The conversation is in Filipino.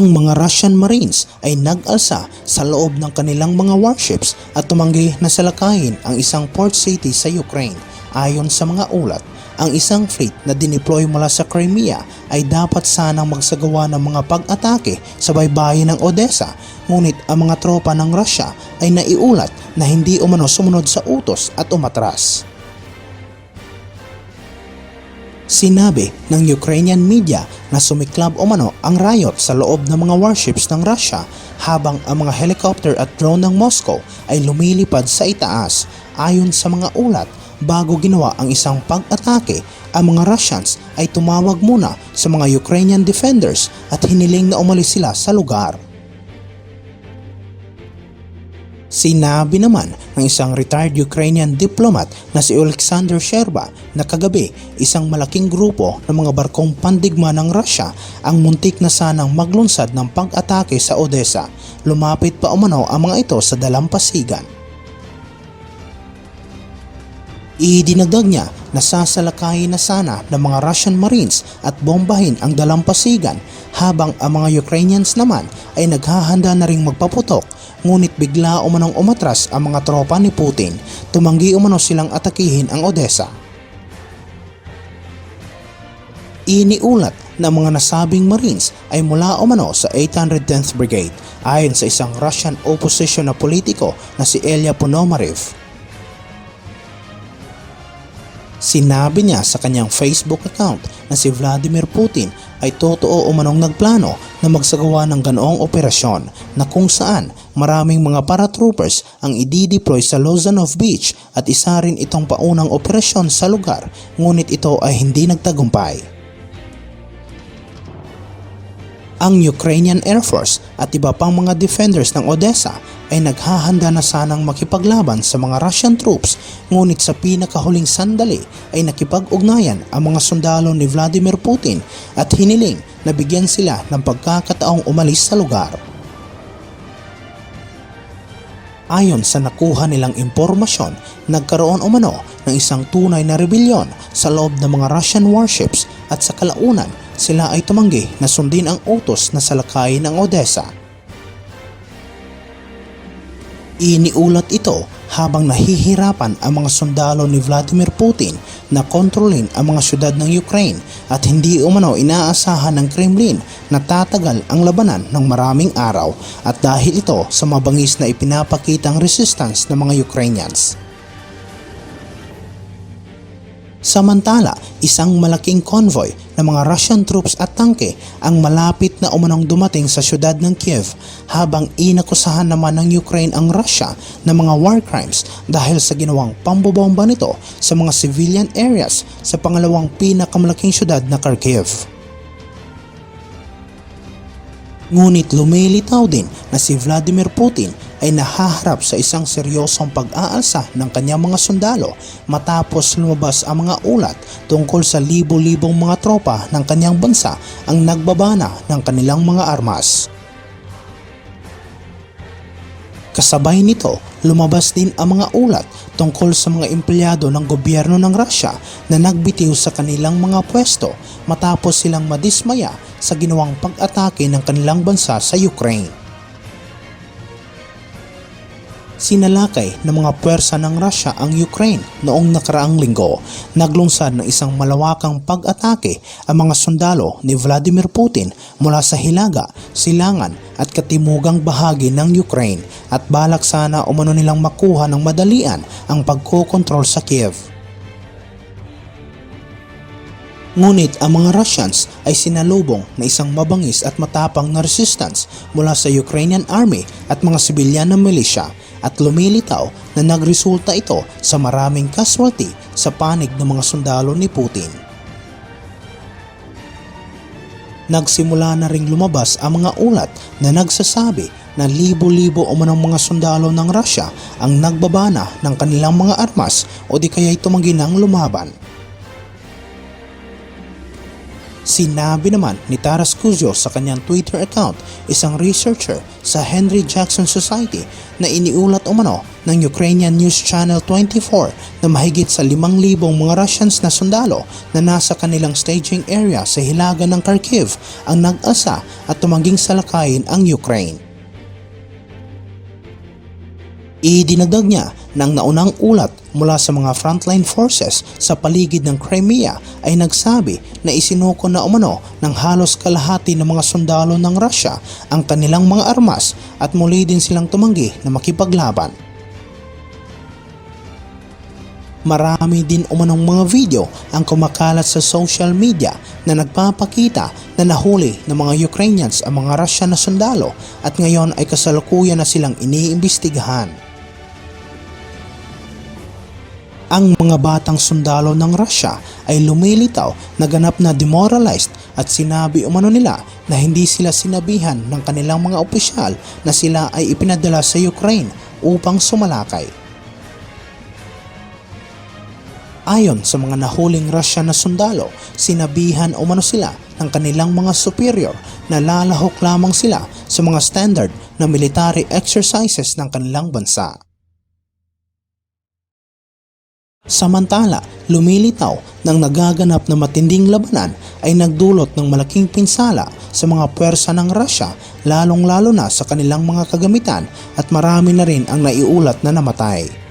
ang mga Russian Marines ay nag-alsa sa loob ng kanilang mga warships at tumanggi na salakayin ang isang port city sa Ukraine. Ayon sa mga ulat, ang isang fleet na dineploy mula sa Crimea ay dapat sanang magsagawa ng mga pag-atake sa baybayin ng Odessa ngunit ang mga tropa ng Russia ay naiulat na hindi umano sumunod sa utos at umatras. Sinabi ng Ukrainian media na sumiklab umano ang riot sa loob ng mga warships ng Russia habang ang mga helicopter at drone ng Moscow ay lumilipad sa itaas. Ayon sa mga ulat, bago ginawa ang isang pag-atake, ang mga Russians ay tumawag muna sa mga Ukrainian defenders at hiniling na umalis sila sa lugar. Sinabi naman ng isang retired Ukrainian diplomat na si Alexander Sherba na kagabi isang malaking grupo ng mga barkong pandigma ng Russia ang muntik na sanang maglunsad ng pag-atake sa Odessa. Lumapit pa umano ang mga ito sa dalampasigan. Idinagdag niya na sasalakayin na sana ng mga Russian Marines at bombahin ang dalampasigan habang ang mga Ukrainians naman ay naghahanda na ring magpaputok ngunit bigla umanong umatras ang mga tropa ni Putin. Tumanggi umano silang atakihin ang Odessa. Iniulat na mga nasabing Marines ay mula umano sa 810th Brigade ayon sa isang Russian opposition na politiko na si Ilya Ponomarev. Sinabi niya sa kanyang Facebook account na si Vladimir Putin ay totoo umanong nagplano na magsagawa ng ganoong operasyon na kung saan maraming mga paratroopers ang idideploy sa Lozanov Beach at isa rin itong paunang operasyon sa lugar ngunit ito ay hindi nagtagumpay. Ang Ukrainian Air Force at iba pang mga defenders ng Odessa ay naghahanda na sanang makipaglaban sa mga Russian troops ngunit sa pinakahuling sandali ay nakipag-ugnayan ang mga sundalo ni Vladimir Putin at hiniling na bigyan sila ng pagkakataong umalis sa lugar. Ayon sa nakuha nilang impormasyon, nagkaroon umano ng isang tunay na rebelyon sa loob ng mga Russian warships at sa kalaunan sila ay tumanggi na sundin ang utos na salakayin ng Odessa. Iniulat ito habang nahihirapan ang mga sundalo ni Vladimir Putin na kontrolin ang mga syudad ng Ukraine at hindi umano inaasahan ng Kremlin na tatagal ang labanan ng maraming araw at dahil ito sa mabangis na ipinapakitang resistance ng mga Ukrainians. Samantala, isang malaking convoy ng mga Russian troops at tangke ang malapit na umanong dumating sa syudad ng Kiev habang inakusahan naman ng Ukraine ang Russia ng mga war crimes dahil sa ginawang pambobomba nito sa mga civilian areas sa pangalawang pinakamalaking syudad na Kharkiv. Ngunit lumilitaw din na si Vladimir Putin ay nahaharap sa isang seryosong pag-aalsa ng kanyang mga sundalo matapos lumabas ang mga ulat tungkol sa libo-libong mga tropa ng kanyang bansa ang nagbabana ng kanilang mga armas. Kasabay nito, lumabas din ang mga ulat tungkol sa mga empleyado ng gobyerno ng Russia na nagbitiw sa kanilang mga pwesto matapos silang madismaya sa ginawang pag-atake ng kanilang bansa sa Ukraine. Sinalakay ng mga puwersa ng Russia ang Ukraine noong nakaraang linggo. Naglunsad ng isang malawakang pag-atake ang mga sundalo ni Vladimir Putin mula sa Hilaga, Silangan at katimugang bahagi ng Ukraine at balak sana umano nilang makuha ng madalian ang pagkokontrol sa Kiev. Ngunit ang mga Russians ay sinalubong na isang mabangis at matapang na resistance mula sa Ukrainian army at mga sibilyan ng milisya at lumilitaw na nagresulta ito sa maraming casualty sa panig ng mga sundalo ni Putin. Nagsimula na ring lumabas ang mga ulat na nagsasabi na libo-libo o manang mga sundalo ng Russia ang nagbabana ng kanilang mga armas o di kaya'y tumanggi ng lumaban. Sinabi naman ni Taras Cuzio sa kanyang Twitter account, isang researcher sa Henry Jackson Society na iniulat umano ng Ukrainian News Channel 24 na mahigit sa 5,000 mga Russians na sundalo na nasa kanilang staging area sa hilaga ng Kharkiv ang nag-asa at tumangging salakayin ang Ukraine. Idinagdag niya ng naunang ulat mula sa mga frontline forces sa paligid ng Crimea ay nagsabi na isinuko na umano ng halos kalahati ng mga sundalo ng Russia ang kanilang mga armas at muli din silang tumanggi na makipaglaban. Marami din umanong mga video ang kumakalat sa social media na nagpapakita na nahuli ng mga Ukrainians ang mga Russian na sundalo at ngayon ay kasalukuyan na silang iniimbestigahan. Ang mga batang sundalo ng Russia ay lumilitaw na ganap na demoralized at sinabi umano nila na hindi sila sinabihan ng kanilang mga opisyal na sila ay ipinadala sa Ukraine upang sumalakay. Ayon sa mga nahuling Russian na sundalo, sinabihan umano sila ng kanilang mga superior na lalahok lamang sila sa mga standard na military exercises ng kanilang bansa. Samantala, lumilitaw ng nagaganap na matinding labanan ay nagdulot ng malaking pinsala sa mga puwersa ng Russia lalong-lalo na sa kanilang mga kagamitan at marami na rin ang naiulat na namatay.